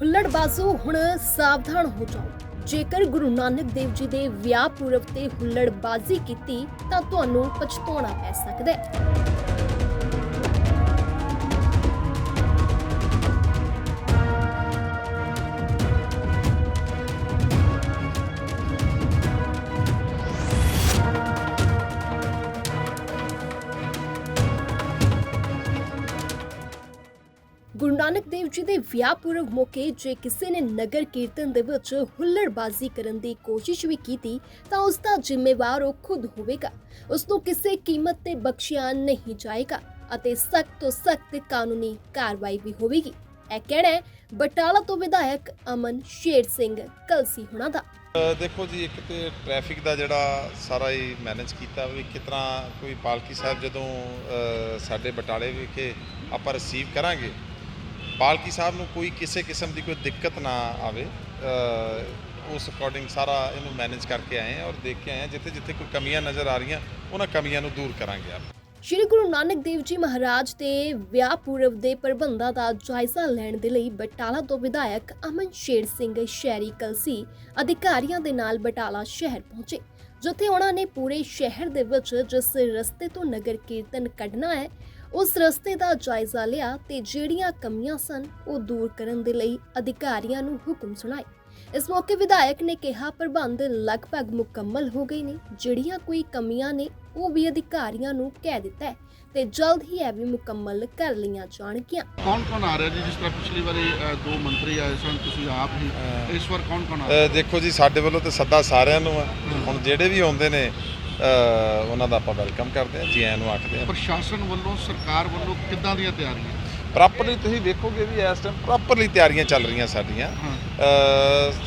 ਹੁੱਲੜਬਾਜ਼ੋ ਹੁਣ ਸਾਵਧਾਨ ਹੋ ਜਾਓ। ਜੇਕਰ ਗੁਰੂ ਨਾਨਕ ਦੇਵ ਜੀ ਦੇ ਵਿਆਹ ਪੁਰਬ ਤੇ ਹੁੱਲੜਬਾਜ਼ੀ ਕੀਤੀ ਤਾਂ ਤੁਹਾਨੂੰ ਪਛਤਾਉਣਾ ਪੈ ਸਕਦਾ ਹੈ। ਗੁਰੂ ਨਾਨਕ ਦੇਵ ਜੀ ਦੇ ਵਿਆਹ ਪੁਰਬ ਮੌਕੇ ਜੇ ਕਿਸੇ ਨੇ ਨਗਰ ਕੀਰਤਨ ਦੇ ਵਿੱਚ ਹੁੱਲੜਬਾਜ਼ੀ ਕਰਨ ਦੀ ਕੋਸ਼ਿਸ਼ ਵੀ ਕੀਤੀ, ਤਾਂ ਉਸ ਦਾ ਜ਼ਿੰਮੇਵਾਰ ਉਹ ਖੁਦ ਹੋਵੇਗਾ। ਉਸ ਨੂੰ ਕਿਸੇ ਕੀਮਤ ਤੇ ਬਖਸ਼ਿਆ ਨਹੀਂ ਜਾਏਗਾ ਅਤੇ ਸਖਤ ਤੋਂ ਸਖਤ ਕਾਨੂੰਨੀ ਕਾਰਵਾਈ ਵੀ ਹੋਵੇਗੀ। ਇਹ ਕਹਿਣਾ ਹੈ, ਬਟਾਲਾ ਤੋਂ ਵਿਧਾਇਕ ਅਮਨ ਸ਼ੇਰ ਸਿੰਘ ਕਲਸੀ ਹੁਣਾਂ ਦਾ। ਦੇਖੋ ਜੀ, ਇੱਕ ਤੇ ਟ੍ਰੈਫਿਕ ਦਾ ਜਿਹੜਾ ਸਾਰਾ ਹੀ ਮੈਨੇਜ ਕੀਤਾ ਵੀ ਕਿਤਨਾ ਕੋਈ ਪਾਲਕੀ ਸਾਹਿਬ ਜਦੋਂ ਸਾਡੇ ਬਟਾਲੇ ਵਿਖੇ ਆਪਾਂ ਰਿਸੀਵ ਕਰਾਂਗੇ ਪਾਲਕੀ ਸਾਹਿਬ ਨੂੰ ਕੋਈ ਕਿਸੇ ਕਿਸਮ ਦੀ ਕੋਈ ਦਿੱਕਤ ਨਾ ਆਵੇ ਉਸ ਅਕੋਰਡਿੰਗ ਸਾਰਾ ਇਹਨੂੰ ਮੈਨੇਜ ਕਰਕੇ ਆਏ ਹਾਂ ਔਰ ਦੇਖ ਕੇ ਆਏ ਹਾਂ, ਜਿੱਥੇ ਜਿੱਥੇ ਕੋਈ ਕਮੀਆਂ ਨਜ਼ਰ ਆ ਰਹੀਆਂ, ਉਹਨਾਂ ਕਮੀਆਂ ਨੂੰ ਦੂਰ ਕਰਾਂਗੇ ਆਪਾਂ। ਸ਼੍ਰੀ ਗੁਰੂ ਨਾਨਕ ਦੇਵ ਜੀ ਮਹਾਰਾਜ ਦੇ ਵਿਆਹ ਪੁਰਬ ਦੇ ਪ੍ਰਬੰਧਾਂ ਦਾ ਜਾਇਜ਼ਾ ਲੈਣ ਦੇ ਲਈ ਬਟਾਲਾ ਤੋਂ ਵਿਧਾਇਕ ਅਮਨ ਸ਼ੇਰ ਸਿੰਘ ਸ਼ਹਿਰੀ ਕਲਸੀ ਅਧਿਕਾਰੀਆਂ ਦੇ ਨਾਲ ਬਟਾਲਾ ਸ਼ਹਿਰ ਪਹੁੰਚੇ, ਜਿੱਥੇ ਉਹਨਾਂ ਨੇ ਪੂਰੇ ਸ਼ਹਿਰ ਦੇ ਵਿੱਚ ਜਿਸ ਰਸਤੇ ਤੋਂ ਨਗਰ ਕੀਰਤਨ ਕੱਢਣਾ ਹੈ ਉਸ ਰਸਤੇ ਦਾ ਜਾਇਜ਼ਾ ਲਿਆ ਤੇ ਜਿਹੜੀਆਂ ਕਮੀਆਂ ਸਨ ਉਹ ਦੂਰ ਕਰਨ ਦੇ ਲਈ ਅਧਿਕਾਰੀਆਂ ਨੂੰ ਹੁਕਮ ਸੁਣਾਏ। ਇਸ ਮੌਕੇ ਵਿਧਾਇਕ ਨੇ ਕਿਹਾ ਪ੍ਰਬੰਧ ਲਗਭਗ ਮੁਕੰਮਲ ਹੋ ਗਏ ਨੇ। ਜਿਹੜੀਆਂ ਕੋਈ ਕਮੀਆਂ ਨੇ ਉਹ ਵੀ ਅਧਿਕਾਰੀਆਂ ਨੂੰ ਕਹਿ ਦਿੱਤਾ ਹੈ ਤੇ ਜਲਦ ਹੀ ਇਹ ਵੀ ਮੁਕੰਮਲ ਕਰ ਲਈਆਂ ਜਾਣਗੀਆਂ। ਕੌਣ ਕੌਣ ਆ ਰਿਹਾ ਜੀ? ਜਿਸ ਤਰ੍ਹਾਂ ਪਿਛਲੀ ਵਾਰੀ ਅ, ਦੋ ਮੰਤਰੀ ਆਏ ਸਨ ਤੁਸੀਂ ਆਪ ਹੀ। ਇਸ ਵਾਰ ਕੌਣ ਕੌਣ ਆ ਅ, ਦੇਖੋ ਜੀ ਸਾਡੇ ਵੱਲੋਂ ਤੇ ਸੱਦਾ ਸਾਰਿਆਂ ਨੂੰ ਆ। ਹੁਣ ਜਿਹੜੇ ਵੀ ਆਉਂਦੇ ਨੇ ਉਹਨਾਂ ਦਾ ਆਪਾਂ ਵੈਲਕਮ ਕਰਦੇ ਹਾਂ ਜੀ ਆਇਆਂ ਨੂੰ ਆਖਦੇ ਹਾਂ। ਪ੍ਰਸ਼ਾਸਨ ਵੱਲੋਂ ਸਰਕਾਰ ਵੱਲੋਂ ਕਿੱਦਾਂ ਦੀਆਂ ਤਿਆਰੀਆਂ? ਪ੍ਰੋਪਰਲੀ ਤੁਸੀਂ ਵੇਖੋਗੇ ਵੀ ਇਸ ਟਾਈਮ ਪ੍ਰੋਪਰਲੀ ਤਿਆਰੀਆਂ ਚੱਲ ਰਹੀਆਂ ਸਾਡੀਆਂ।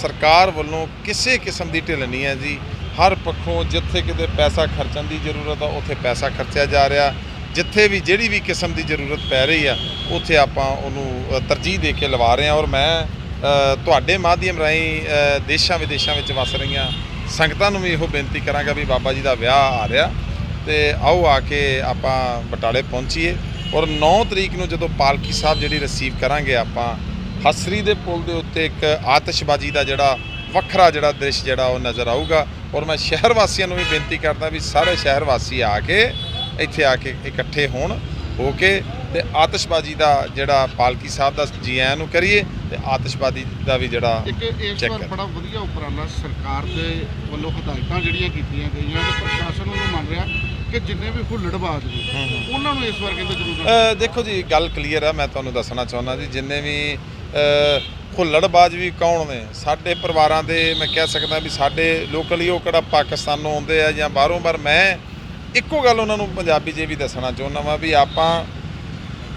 ਸਰਕਾਰ ਵੱਲੋਂ ਕਿਸੇ ਕਿਸਮ ਦੀ ਢਿੱਲ ਨਹੀਂ ਹੈ ਜੀ। ਹਰ ਪੱਖੋਂ ਜਿੱਥੇ ਕਿਤੇ ਪੈਸਾ ਖਰਚਣ ਦੀ ਜ਼ਰੂਰਤ ਆ ਉੱਥੇ ਪੈਸਾ ਖਰਚਿਆ ਜਾ ਰਿਹਾ। ਜਿੱਥੇ ਵੀ ਜਿਹੜੀ ਵੀ ਕਿਸਮ ਦੀ ਜ਼ਰੂਰਤ ਪੈ ਰਹੀ ਆ ਉੱਥੇ ਆਪਾਂ ਉਹਨੂੰ ਤਰਜੀਹ ਦੇ ਕੇ ਲਵਾ ਰਹੇ ਹਾਂ। ਔਰ ਮੈਂ ਤੁਹਾਡੇ ਮਾਧਿਅਮ ਰਾਹੀਂ ਦੇਸ਼ਾਂ ਵਿਦੇਸ਼ਾਂ ਵਿੱਚ ਵਸ ਰਹੀਆਂ। ਸੰਗਤਾਂ ਨੂੰ ਵੀ ਇਹੋ ਬੇਨਤੀ ਕਰਾਂਗਾ ਵੀ ਬਾਬਾ ਜੀ ਦਾ ਵਿਆਹ ਆ ਰਿਹਾ ਤੇ ਆਓ ਆ ਕੇ ਆਪਾਂ ਬਟਾਲੇ ਪਹੁੰਚੀਏ। ਔਰ 9 ਤਰੀਕ ਨੂੰ ਜਦੋਂ ਪਾਲਕੀ ਸਾਹਿਬ ਜਿਹੜੀ ਰਿਸੀਵ ਕਰਾਂਗੇ ਆਪਾਂ, ਹਸਰੀ ਦੇ ਪੁਲ ਦੇ ਉੱਤੇ ਇੱਕ ਆਤਿਸ਼ਬਾਜ਼ੀ ਦਾ ਜਿਹੜਾ ਵੱਖਰਾ ਜਿਹੜਾ ਦ੍ਰਿਸ਼ ਜਿਹੜਾ ਉਹ ਨਜ਼ਰ ਆਊਗਾ। ਔਰ ਮੈਂ ਸ਼ਹਿਰ ਵਾਸੀਆਂ ਨੂੰ ਵੀ ਬੇਨਤੀ ਕਰਦਾ ਵੀ ਸਾਰੇ ਸ਼ਹਿਰ ਵਾਸੀ ਆ ਕੇ ਇੱਥੇ ਆ ਕੇ ਇਕੱਠੇ ਹੋਣ, ਹੋ ਕੇ ਤੇ ਆਤਿਸ਼ਬਾਜ਼ੀ ਦਾ ਜਿਹੜਾ ਪਾਲਕੀ ਸਾਹਿਬ ਦਾ ਜੀ ਆਇਆਂ ਨੂੰ ਕਰੀਏ। ਤੇ ਆਤਿਸ਼ਬਾਜ਼ੀ ਦਾ ਵੀ ਜਿਹੜਾ ਇੱਕ ਇਸ ਵਾਰ। ਬੜਾ ਵਧੀਆ ਉਪਰਾਲਾ ਸਰਕਾਰ ਦੇ ਵੱਲੋਂ ਹਦਾਇਤਾਂ ਜਿਹੜੀਆਂ ਕੀਤੀਆਂ ਗਈਆਂ ਤੇ ਪ੍ਰਸ਼ਾਸਨ ਉਹਨੂੰ ਮੰਨ ਰਿਹਾ ਕਿ ਜਿੰਨੇ ਵੀ ਹੁੱਲੜਬਾਜ਼ ਨੇ ਹੂੰ ਹੂੰ। ਉਹਨਾਂ ਨੂੰ ਇਸ ਵਾਰ ਕਹਿੰਦੇ ਜ਼ਰੂਰ ਦੇਖੋ ਜੀ ਗੱਲ ਕਲੀਅਰ ਆ ਮੈਂ ਤੁਹਾਨੂੰ ਦੱਸਣਾ ਚਾਹੁੰਦਾ ਜੀ ਜਿੰਨੇ ਵੀ ਹੁੱਲੜਬਾਜ਼ ਵੀ ਕੌਣ ਨੇ ਸਾਡੇ ਪਰਿਵਾਰਾਂ ਦੇ ਮੈਂ ਕਹਿ ਸਕਦਾ ਵੀ ਸਾਡੇ ਲੋਕਲੀ ਉਹ ਕਿਹੜਾ ਪਾਕਿਸਤਾਨੋਂ ਆਉਂਦੇ ਆ ਜਾਂ ਬਾਹਰੋਂ ਬਾਹਰ ਮੈਂ ਇੱਕੋ ਗੱਲ ਉਹਨਾਂ ਨੂੰ ਪੰਜਾਬੀ ਇਹ ਵੀ ਦੱਸਣਾ ਚਾਹੁੰਦਾ ਵਾਂ ਵੀ ਆਪਾਂ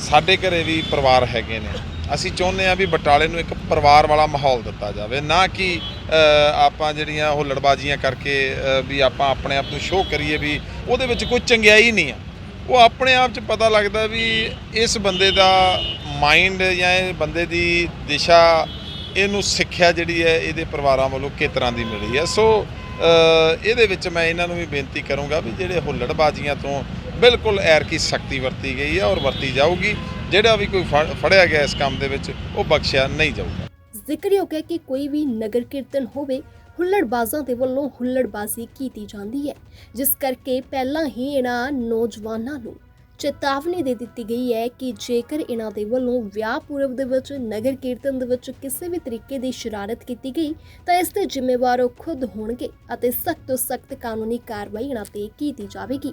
ਸਾਡੇ ਘਰੇ ਵੀ ਪਰਿਵਾਰ ਹੈਗੇ ਨੇ। ਅਸੀਂ ਚਾਹੁੰਦੇ ਆ ਵੀ ਬਟਾਲੇ ਨੂੰ ਇੱਕ ਪਰਿਵਾਰ ਵਾਲਾ ਮਾਹੌਲ ਦਿੱਤਾ ਜਾਵੇ, ਨਾ ਕਿ ਆਪਾਂ ਜਿਹੜੀਆਂ ਹੁੱਲੜਬਾਜ਼ੀਆਂ ਕਰਕੇ ਵੀ ਆਪਾਂ ਆਪਣੇ ਆਪ ਨੂੰ ਸ਼ੋਅ ਕਰੀਏ ਵੀ ਉਹਦੇ ਵਿੱਚ ਕੋਈ ਚੰਗਿਆਈ ਨਹੀਂ ਆ। ਉਹ ਆਪਣੇ ਆਪ 'ਚ ਪਤਾ ਲੱਗਦਾ ਵੀ ਇਸ ਬੰਦੇ ਦਾ ਮਾਈਂਡ ਜਾਂ ਇਹ ਬੰਦੇ ਦੀ ਦਿਸ਼ਾ, ਇਹਨੂੰ ਸਿੱਖਿਆ ਜਿਹੜੀ ਹੈ, ਇਹਦੇ ਪਰਿਵਾਰਾਂ ਵੱਲੋਂ ਕਿਸ ਤਰ੍ਹਾਂ ਦੀ ਮਿਲੀ ਹੈ। ਸੋ ਇਹਦੇ ਵਿੱਚ ਮੈਂ ਇਹਨਾਂ ਨੂੰ ਵੀ ਬੇਨਤੀ ਕਰੂੰਗਾ ਵੀ ਜਿਹੜੇ ਹੁੱਲੜਬਾਜ਼ੀਆਂ ਤੋਂ ਬਿਲਕੁਲ ਐਰ ਕੀ ਸਖਤੀ ਵਰਤੀ ਗਈ ਹੈ ਔਰ ਵਰਤੀ ਜਾਊਗੀ। ਜਿਹੜਾ ਵੀ ਕੋਈ ਫੜਿਆ ਗਿਆ ਇਸ ਕੰਮ ਦੇ ਵਿੱਚ, ਉਹ ਬਖਸ਼ਿਆ ਨਹੀਂ ਜਾਊਗਾ। ਜ਼ਿਕਰਯੋਗ ਹੈ ਕਿ ਕੋਈ ਵੀ ਨਗਰ ਕੀਰਤਨ ਹੋਵੇ, ਹੁੱਲੜਬਾਜ਼ਾਂ ਦੇ ਵੱਲੋਂ ਹੁੱਲੜਬਾਜ਼ੀ ਕੀਤੀ ਜਾਂਦੀ ਹੈ, ਜਿਸ ਕਰਕੇ ਪਹਿਲਾਂ ਹੀ ਇਹਨਾਂ ਨੌਜਵਾਨਾਂ ਨੂੰ ਚੇਤਾਵਨੀ ਦੇ ਦਿੱਤੀ ਗਈ ਹੈ ਕਿ ਜੇਕਰ ਇਹਨਾਂ ਦੇ ਵੱਲੋਂ ਵਿਆਹ ਪੂਰਬ ਦੇ ਵਿੱਚ, ਨਗਰ ਕੀਰਤਨ ਦੇ ਵਿੱਚ ਕਿਸੇ ਵੀ ਤਰੀਕੇ ਦੀ ਸ਼ਰਾਰਤ ਕੀਤੀ ਗਈ, ਤਾਂ ਇਸ ਦੇ ਜ਼ਿੰਮੇਵਾਰ ਉਹ ਖੁਦ ਹੋਣਗੇ ਅਤੇ ਸਖਤ ਤੋਂ ਸਖਤ ਕਾਨੂੰਨੀ ਕਾਰਵਾਈ ਇਹਨਾਂ ਤੇ ਕੀਤੀ ਜਾਵੇਗੀ।